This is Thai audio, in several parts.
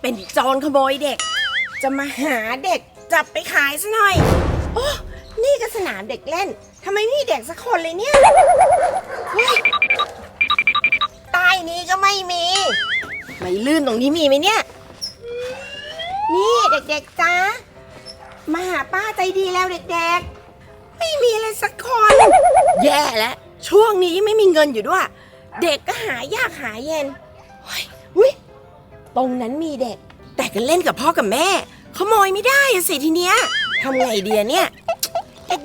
เป็นโจรขโมยเด็ก จะมาหาเด็กจับไปขายซะหน่อย โอ้นี่ก็สนามเด็กเล่นทำไมไม่มีเด็กสักคนเลยเนี่ยเฮ้ยใต้นี้ก็ไม่มี ไม่ลื่นตรงนี้มีไหมเนี่ย นี่เด็กๆจ้ามาหาป้าใจดีแล้วเด็กๆ ไม่มีเลยสักคน แย่แล้วช่วงนี้ไม่มีเงินอยู่ด้วย เด็กก็หายากหายเย็น ตรงนั้นมีเด็ก แต่ก็เล่นกับพ่อกับแม่ ขโมยไม่ได้สิทีเนี้ยทำไงเดียเนี่ย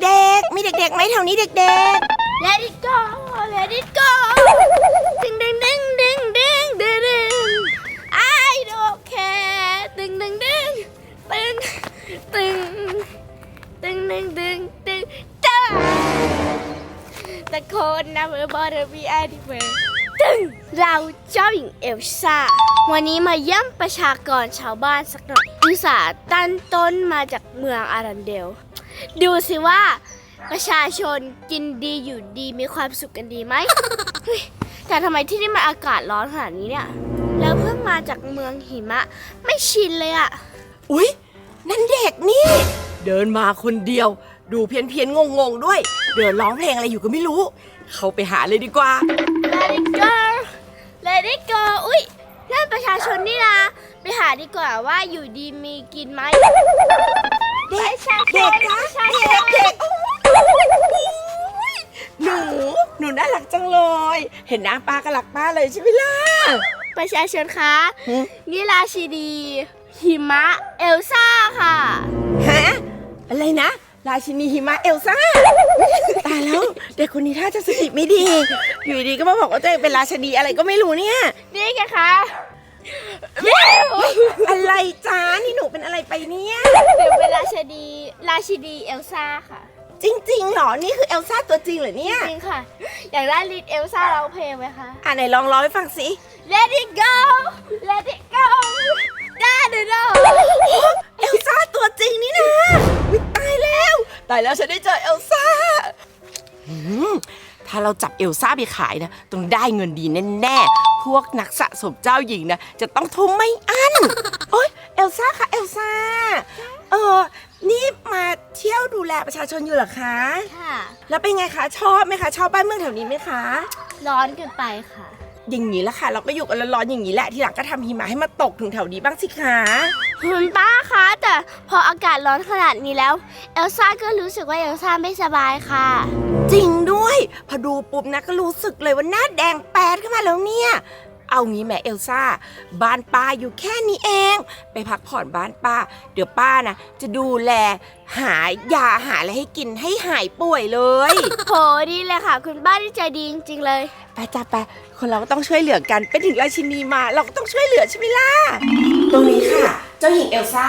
เด็กๆ มีเด็กๆไหมแถวนี้เด็กๆ Let it go Let it go ดึงดึงดึงดึงดึงดึงดึง I don't care ดึงดึงดึงตึงตึงตึงดึงดึงดึงจ้าตะโกนนะเบอร์บอร์บี เราเจ้าหญิงเอลซ่า วันนี้มาเยี่ยมประชากรชาวบ้านสักหน่อยอุตส่าห์ตั้นต้นมาจากเมืองอารันเดล ดูสิว่าประชาชนกินดีอยู่ดีมีความสุขกันดีไหมเฮ้ยแต่ทำไมที่นี่มันอากาศร้อนขนาดนี้เนี่ย แล้วเพิ่งมาจากเมืองหิมะ ไม่ชินเลยอะๆอุ๊ย นั่นเด็กนี่ เดินมาคนเดียว ดูเพี้ยนเพียนๆงงๆด้วย เดินร้องเพลงอะไรอยู่ก็ไม่รู้ เข้าไปหาเลยดีกว่า Let it go Let it go อุ้ยนั่นประชาชนนี่นะไปหาดีกว่าว่าอยู่ดีมีกินไหมเด็กประชาชเด็กนจ้าประชาชเด็กนเด็กโอ้ยหนูหนูน่ารักจังเลย เห็นหน้าป้าก็รักป้าเลยใช่ไหมล่ะประชาชนคะหืมนี่ราชินีหิมะเอลซ่าค่ะฮะอะไรนะ ราชินีหิมะเอลซ่าตายแล้ว เด็กคนนี้ท่าจะสติไม่ดี อยู่ดีๆก็มาบอกว่าตัวเองเป็นราชินีอะไรก็ไม่รู้เนี่ย นี่ไงคะอะไรจ้านี่หนูเป็นอะไรไปเนี่ยเดี๋ยวเป็นราชินีราชินีเอลซ่าค่ะจริงๆเหรอ นี่คือเอลซ่าตัวจริงเหรอเนี่ย จริงค่ะ อยากได้ลิดเอลซ่าร้องเพลงไหมคะ อะไหนลองร้องให้ฟังสิ Let it go Let it go ได้เดี๋ยวเราเอลซ่าตัวจริงนี่นะวิตาย แล้วตายแล้วฉันได้เจอเอลซ่าหืมถ้าเราจับเอลซ่าไปขายนะต้องได้เงินดีแน่ๆ พวกนักสะสมเจ้าหญิงนะจะต้องทุ่มไม่อั้นโอ๊ยเอลซ่าค่ะเอลซ่าเออนี่มาเที่ยวดูแลประชาชนอยู่เหรอคะ ค่ะ แล้วเป็นไงคะ ชอบไหมคะ ชอบบ้านเมืองแถวนี้ไหมคะ ร้อนเกินไปค่ะ อย่างนี้ละค่ะ เราก็อยู่กันร้อนๆอย่างนี้แหละทีหลังก็ทำหิมะให้มาตกถึงแถวนี้บ้างสิคะคุณป้าคะแต่พออากาศร้อนขนาดนี้แล้ว เอลซ่าก็รู้สึกว่าเอลซ่าไม่สบายค่ะ จริงด้วย พอดูปุ๊บนะก็รู้สึกเลยว่าหน้าแดงแปดขึ้นมาแล้วเนี่ย เอางี้แม่เอลซ่า บ้านป้าอยู่แค่นี้เอง ไปพักผ่อนบ้านป้า เดี๋ยวป้านะจะดูแลหายาหาอะไรให้กินให้หายป่วยเลยโหดีเลยค่ะ คุณป้าที่ใจดีจริงๆเลยไปจ้าไปคนเราก็ต้องช่วยเหลือกันเป็นถึงราชินีมา เราก็ต้องช่วยเหลือใช่ไหมล่ะตรงนี้ค่ะ เจ้าหญิงเอลซ่า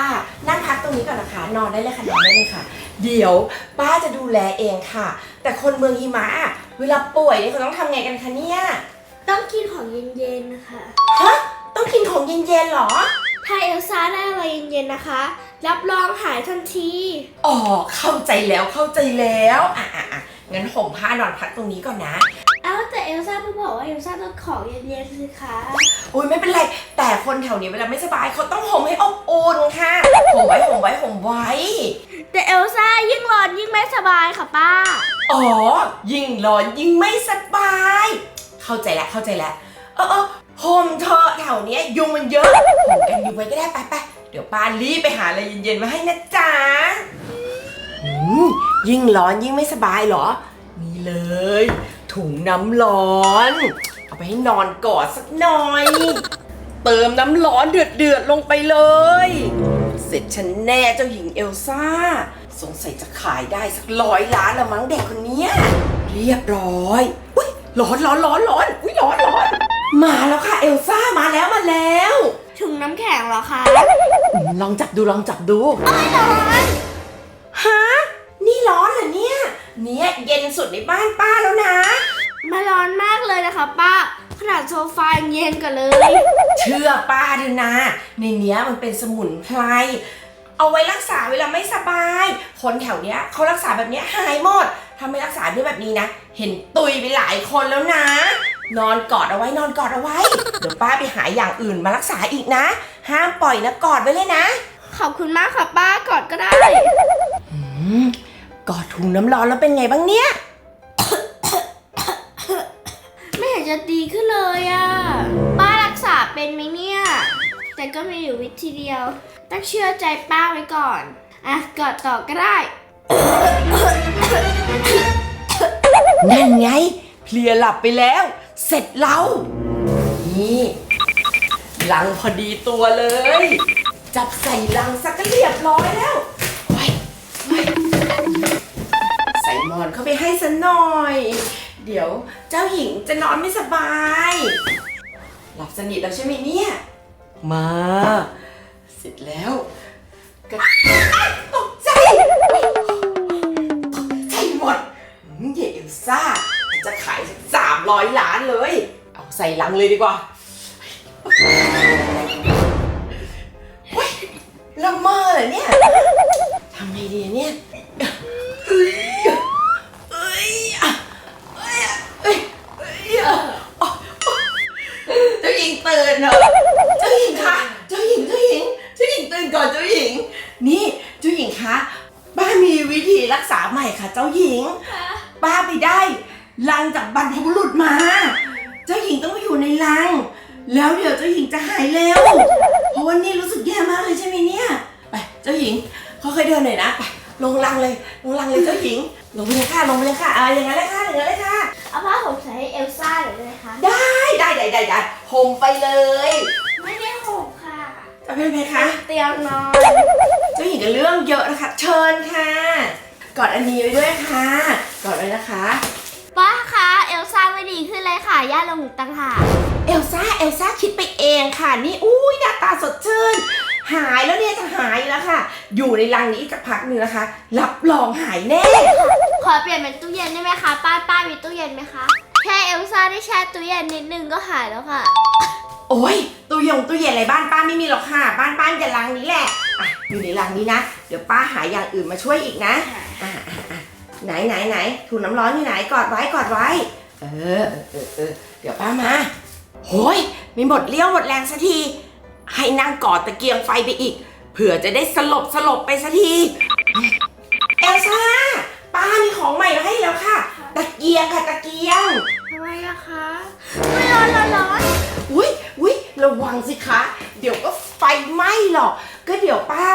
นั่งพักตรงนี้ก่อนนะคะ นอนได้เลยค่ะนอนได้เลยค่ะ เดี๋ยวป้าจะดูแลเองค่ะ แต่คนเมืองหิมะอะเวลาป่วยเนี่ยเขาต้องทำไงกันคะเนี่ย ต้องกินของเย็นๆนะคะฮะต้องกินของเย็นๆเหรอ ถ้าเอลซ่าได้อะไรเย็นๆนะคะ รับรองหายทันที อ๋อ เข้าใจแล้วเข้าใจแล้ว อะอะอะงั้นห่มผ้านอนพักตรงนี้ก่อนนะ เอ้าแต่เอลซ่าเพิ่งบอกว่าเอลซ่าต้องของเย็นๆสิคะอุ้ยไม่เป็นไร แต่คนแถวนี้เวลาไม่สบายเขาต้องห่มให้อบอุ่นค่ะห่มไว้ห่มไว้ห่มไว้ แต่เอลซ่ายิ่งร้อนยิ่งไม่สบายค่ะป้า อ๋อ ยิ่งร้อนยิ่งไม่สบาย เข้าใจแล้วเข้าใจแล้วเออเออห่มเธอแถวเนี้ยยุงมันเยอะห่มกันยุงไว้ก็ได้ไปไปเดี๋ยวป้ารีบไปหาอะไรเย็นๆมาให้นะจ๊ะอืมยิ่งร้อนยิ่งไม่สบายเหรอ นี่เลย ถุงน้ำร้อน เอาไปให้นอนกอดสักหน่อย เติมน้ำร้อนเดือดๆลงไปเลย เสร็จฉันแน่เจ้าหญิงเอลซ่า สงสัยจะขายได้สักร้อยล้านละมั้งเด็กคนเนี้ย เรียบร้อย ร้อนร้อนร้อนร้อนอุ้ยร้อนร้อนมาแล้วค่ะเอลซ่ามาแล้วมาแล้วถุงน้ำแข็งเหรอคะอืมลองจับดูลองจับดูไม่ร้อนฮะนี่ร้อนเหรอเนี่ยเนี่ยเย็นสุดในบ้านป้าแล้วนะ มาร้อนมากเลยนะคะป้า ขนาดโซฟายังเย็นกันเลย เชื่อป้าเถอะนะ ในเนี้ยมันเป็นสมุนไพรเอาไว้รักษาเวลาไม่สบาย คนแถวเนี้ยเขารักษาแบบเนี้ยหายหมด ถ้าไม่รักษาด้วยแบบนี้นะ เห็นตุยไปหลายคนแล้วนะ นอนกอดเอาไว้นอนกอดเอาไว้ เดี๋ยวป้าไปหาอย่างอื่นมารักษาอีกนะ ห้ามปล่อยนะกอดไว้เลยนะ ขอบคุณมากค่ะป้ากอดก็ได้ อืมกอดถุงน้ำร้อนแล้วเป็นไงบ้างเนี่ย ไม่เห็นจะดีขึ้นเลยอะป้ารักษาเป็นไหมเนี่ย แต่ก็มีอยู่วิธีเดียว ต้องเชื่อใจป้าไว้ก่อน อะกอดต่อก็ได้ นั่นไง เพลียหลับไปแล้ว เสร็จเรานี่ลังพอดีตัวเลย จับใส่ลังสักก็เรียบร้อยแล้วโอ้ยโอ้ใส่หมอนเข้าไปให้สันหน่อย เดี๋ยวเจ้าหญิงจะนอนไม่สบาย หลับสนิทแล้วใช่ไหมเนี่ย มา เสร็จแล้วก็ จะขายสามร้อยล้านเลย เอาใส่ลังเลยดีกว่าเฮ้ยละเมอเหรอเนี่ยทำไงดีเนี่ยเอ้ยเอ้ยเอ้ยเอ้ยเอ้ยเจ้าหญิงตื่นเหรอเจ้าหญิงคะเจ้าหญิงเจ้าหญิงเจ้าหญิงตื่นก่อนเจ้าหญิง นี่เจ้าหญิงคะบ้ามีวิธีรักษาใหม่ค่ะ เจ้าหญิง ป้าไปได้ ลังจากบรรพบุรุษมา เจ้าหญิงต้องมาอยู่ในลัง แล้วเดี๋ยวเจ้าหญิงจะหายเร็ว เพราะว่านี่รู้สึกแย่มากเลยใช่ไหมเนี่ย ไป เจ้าหญิงค่อยๆเดินหน่อยนะ ไป ลงลังเลย ลงลังเลยเจ้าหญิง ลงไปเลยค่ะ ลงไปเลยค่ะอ่าอย่างนั้นเลยค่ะอย่างนั้นเลยค่ะ เอาผ้าห่มใส่ให้เอลซ่าหน่อยได้ไหมคะ ได้ได้ได้ได้ได้ห่มไปเลยไม่ได้ห่มค่ะ จะเป็นไงคะ เตียงนอนเจ้าหญิงจะเรื่องเยอะนะคะ เชิญค่ะ กอดอันนี้ไว้ด้วยค่ะ กอดเลยนะคะ ป้าคะเอลซ่าไม่ดีขึ้นเลยค่ะ ย่าลงตังหากเอลซ่าเอลซ่าคิดไปเองค่ะ นี่อุ้ยหน้าตาสดชื่น หายแล้วเนี่ยจะหายแล้วค่ะ อยู่ในรังนี้อีกสักพักหนึ่งนะคะ รับรองหายแน่ ขอเปลี่ยนเป็นตู้เย็นได้ไหมคะ ป้าป้ามีตู้เย็นไหมคะ แค่เอลซ่าได้แช่ตู้เย็นนิดนึงก็หายแล้วค่ะ โอ้ยตู้ยงตู้เย็นอะไรบ้านป้าไม่มีหรอกค่ะ บ้านป้าจะรังนี้แหละอะอยู่ในรังนี้นะ เดี๋ยวป้าหาอย่างอื่นมาช่วยอีกนะอะอะอะ ไหนไหนไหนถุงน้ำร้อนอยู่ไหนกอดไว้กอดไว้ เออเออเออเออเดี๋ยวป้ามาโอ้ยมีหมดเลี้ยวหมดแรงสักที ให้นั่งกอดตะเกียงไฟไปอีก เผื่อจะได้สลบสลบไปสักที เอลซ่า ป้ามีของใหม่มาให้แล้วค่ะ ตะเกียงค่ะตะเกียง ทำไมอะคะไม่ร้อนร้อนร้อนอุ้ยอุ้ยระวังสิคะ เดี๋ยวก็ไฟไหม้หรอก ก็เดี๋ยวป้า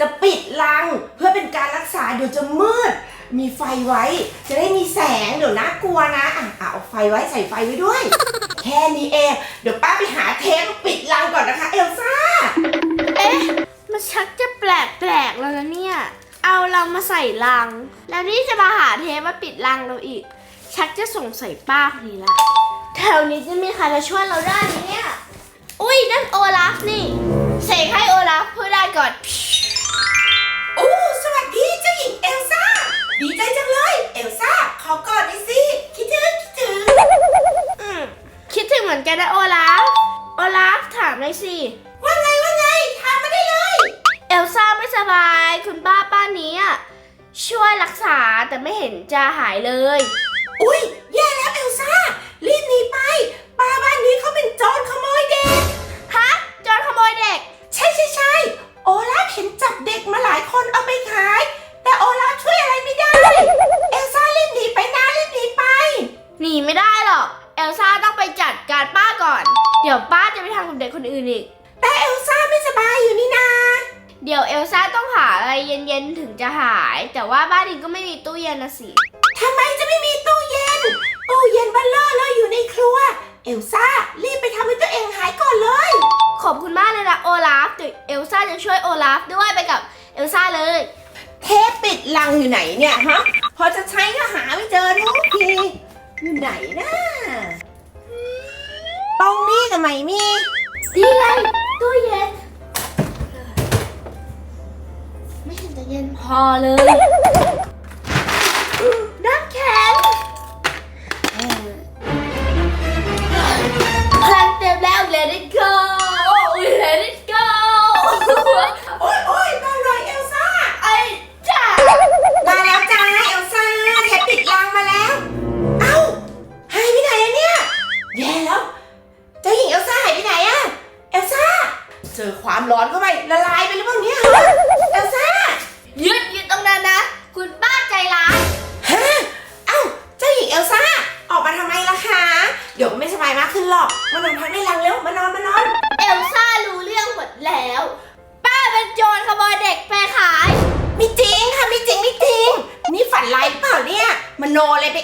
จะปิดรัง เพื่อเป็นการรักษาเดี๋ยวจะมืด มีไฟไว้ จะได้มีแสงเดี๋ยวน่ากลัวนะอะอะเอาไฟไว้ใส่ไฟไว้ด้วย แค่นี้เอง เดี๋ยวป้าไปหาเทปมาปิดรังก่อนนะคะ เอลซ่า เอ๊ะ มันชักจะแปลกแปลกๆแล้วนะเนี่ย เอาเรามาใส่ลัง แล้วนี่จะมาหาเทปมาปิดลังเราอีก ชักจะสงสัยป้าคนนี้ละ แถวนี้จะมีใครมาช่วยเราได้ไหมเนี่ย อุ้ยนั่นโอลาฟนี่เสกให้โอลาฟพูดได้ก่อน โอ้ สวัสดีเจ้าหญิงเอลซ่า ดีใจจังเลย เอลซ่า ขอกอดหน่อยสิ คิดถึง คิดถึง อืมคิดถึงเหมือนกันนะโอลาฟ โอลาฟถามเลยสิ ว่าไง ว่าไงถามมาได้เลย เอลซ่าไม่สบาย คุณป้าป้านี้อะช่วยรักษาแต่ไม่เห็นจะหายเลย อุ้ยแย่แล้วเอลซ่า รีบหนีไป ป้าบ้านนี้เขาเป็นโจรขโมยเด็ก ฮะโจรขโมยเด็ก ใช่ใช่ใช่โอลาฟเห็นจับเด็ก ว่าบ้านนี้ก็ไม่มีตู้เย็นนะสิ ทำไมจะไม่มีตู้เย็น ตู้เย็นบัลเลอร์เลยอยู่ในครัว เอลซ่า รีบไปทำให้ตัวเองหายก่อนเลย ขอบคุณมากเลยนะโอลาฟเดี๋ยวเอลซ่าจะช่วยโอลาฟด้วยไปกับเอลซ่าเลย เทปปิดลังอยู่ไหนเนี่ยฮะ พอจะใช้ก็หาไม่เจอทุกที อยู่ไหนนะตรงนี้ทำไมมีนี่ไงตู้เย็น ไม่เห็นจะเย็นพอเลย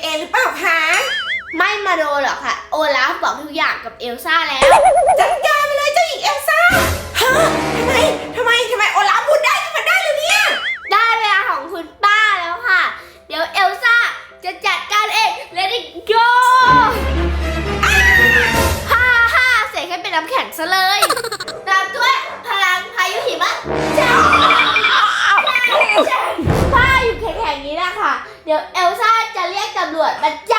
เองหรือเปล่าคะ ไม่มาโดนหรอกค่ะ โอลาฟบอกทุกอย่างกับเอลซ่าแล้วจัดก but